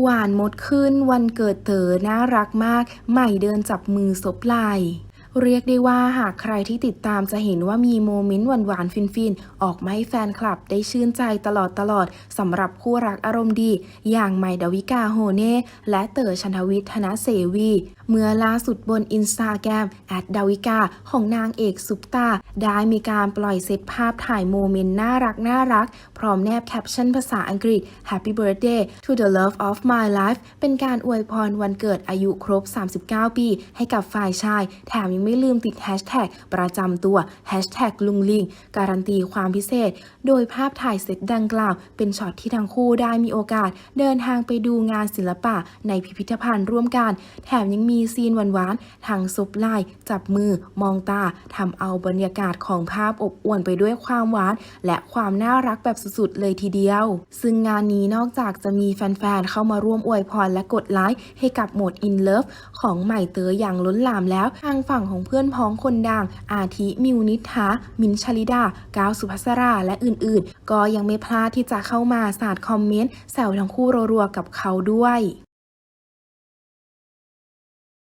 หวานมดขึ้นวันเกิดเต๋อน่ารักมาก ใหม่เดินจับมือซบไหล่ เรียกได้ว่าหากใครที่ติดตามจะเห็นว่ามีโมเมนต์หวานๆ ฟินๆ ออกมาให้แฟนคลับได้ชื่นใจตลอดตลอดๆสำหรับคู่รักอารมณ์ดี อย่างใหม่ดาวิกาโฮเน่ และเต๋อชันทวิทย์ธนเสวี เมื่อล่าสุดบนอินสตาแกรมแอดดาวิกาของนางเอกซุปตา ได้มีการปล่อยเซตภาพถ่ายโมเมนต์น่ารักน่ารัก พร้อมแนบแคปชั่นภาษาอังกฤษ Happy Birthday to the love of my life เป็นการอวยพรวันเกิดอายุครบ 39 ปี ให้กับฝ่ายชาย แถมยังไม่ลืมติดแฮชแท็กประจำตัว Hashtag ลุงลิง การันตีความพิเศษ โดยภาพถ่ายเซตดังกล่าว เป็นช็อตที่ทั้งคู่ได้มีโอกาส เดินทางไปดูงานศิลปะในพิพิธภัณฑ์ร่วมกัน แถมยังมีซีนหวานๆทางซบไหล่จับมือ มองตาทำเอาบรรยากาศของภาพอบอวลไปด้วยความหวาน และความน่ารักแบบสุดๆเลยทีเดียว ซึ่งงานนี้นอกจากจะมีแฟนๆเข้ามาร่วมอวยพรและกดไลค์ให้กับโหมด In Love ของใหม่เต๋ออย่างล้นหลามแล้ว ทางฝั่งของเพื่อนพ้องคนดัง อาทิมิวนิธามินชลิดา ก้าวสุภัสรา และอื่นๆ ก็ยังไม่พลาดที่จะเข้ามาสาดคอมเมนต์แซวทั้งคู่รัวๆกับเขาด้วย